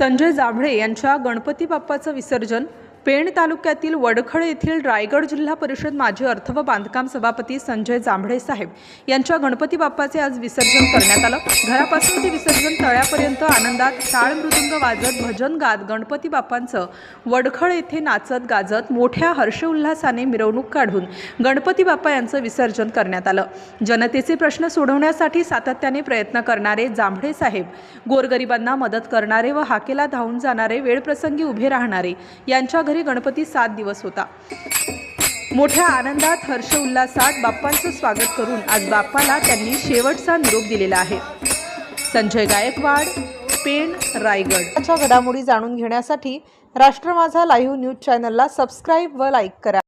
संजय जांभळे यांच्या गणपती बाप्पाचं विसर्जन पेण तालुक्यातील वडखळ येथील रायगड जिल्हा परिषद माजी अर्थ व बांधकाम सभापती संजय जांभळे साहेब यांच्या गणपती बाप्पाचे आज विसर्जन करण्यात आलं. घरापासून ते विसर्जन तळ्यापर्यंत आनंदात टाळ मृदुंग वाजत भजन गात गणपती बाप्पांचं वडखळ येथे नाचत गाजत मोठ्या हर्षोल्हासाने मिरवणूक काढून गणपती बाप्पा यांचं विसर्जन करण्यात आलं. जनतेचे प्रश्न सोडवण्यासाठी सातत्याने प्रयत्न करणारे जांभळे साहेब गोरगरिबांना मदत करणारे व हाकेला धावून जाणारे वेळप्रसंगी उभे राहणारे यांच्या घरी गणपती सात दिवस होता. मोठ्या आनंदात हर्ष उल्हासात बाप्पांचं स्वागत करून आज बाप्पाला त्यांनी शेवटचा निरोप दिलेला आहे. संजय गायकवाड पेण रायगड. घडामोडी जाणून घेण्यासाठी राष्ट्र माझा लाईव्ह न्यूज चॅनलला सबस्क्राईब व लाईक करा.